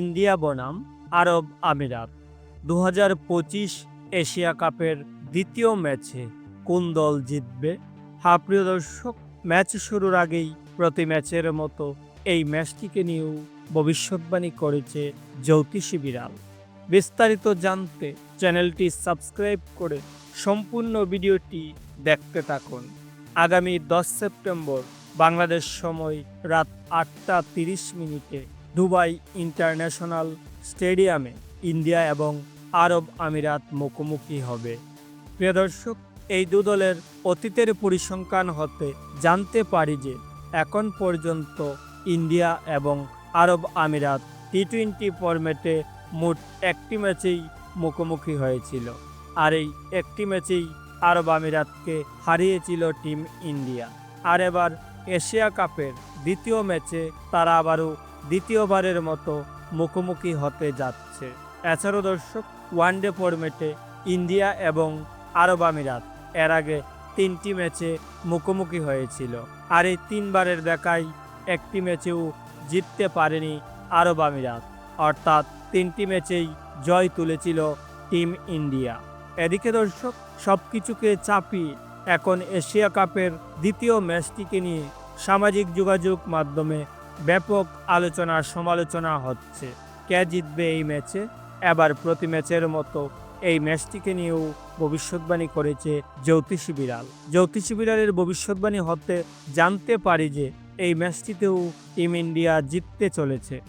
India বনাম, আরব আমিরাত। দু হাজার পঁচিশ এশিয়া কাপের দ্বিতীয় ম্যাচে কোন দল জিতবে? হ্যাঁ প্রিয় দর্শক, ম্যাচ শুরুর আগেই প্রতি ম্যাচের মতো এই ম্যাচটিকে নিয়েও ভবিষ্যৎবাণী করেছে জ্যোতিষী বিড়াল। বিস্তারিত জানতে চ্যানেলটি সাবস্ক্রাইব করে সম্পূর্ণ ভিডিওটি দেখতে থাকুন। আগামী দশ সেপ্টেম্বর, বাংলাদেশ সময় রাত আটটা তিরিশ মিনিটে দুবাই ইন্টারন্যাশনাল স্টেডিয়ামে ইন্ডিয়া এবং আরব আমিরাত মুখোমুখি হবে। প্রিয় দর্শক, এই দু দলের অতীতের পরিসংখ্যান হতে জানতে পারি যে এখন পর্যন্ত ইন্ডিয়া এবং আরব আমিরাত টি টোয়েন্টি ফরম্যাটে মোট একটি ম্যাচেই মুখোমুখি হয়েছিল। আর এই একটি ম্যাচেই আরব আমিরাতকে হারিয়েছিল টিম ইন্ডিয়া। আর এবার এশিয়া কাপের দ্বিতীয় ম্যাচে তারা আবারও দ্বিতীয়বারের মতো মুখোমুখি হতে যাচ্ছে। এছাড়াও দর্শক ওয়ানডে ফরম্যাটে ইন্ডিয়া এবং আরব আমিরাত এর আগে তিনটি ম্যাচে মুখোমুখি হয়েছিল। আর এই তিনবারের দেখাই একটি ম্যাচেও জিততে পারেনি আরব আমিরাত। অর্থাৎ তিনটি ম্যাচেই জয় তুলেছিল টিম ইন্ডিয়া। এদিকে দর্শক সব কিছুকে চাপিয়ে এখন এশিয়া কাপের দ্বিতীয় ম্যাচটিকে নিয়ে সামাজিক যোগাযোগ মাধ্যমে ব্যাপক আলোচনা সমালোচনা হচ্ছে। কে জিতবে এই ম্যাচে? এবার প্রতি ম্যাচের মতো এই ম্যাচটিকে নিয়েও ভবিষ্যৎবাণী করেছে জ্যোতিষী বিড়াল। জ্যোতিষী বিড়ালের ভবিষ্যৎবাণী হতে জানতে পারি যে এই ম্যাচটিতেও টিম ইন্ডিয়া জিততে চলেছে।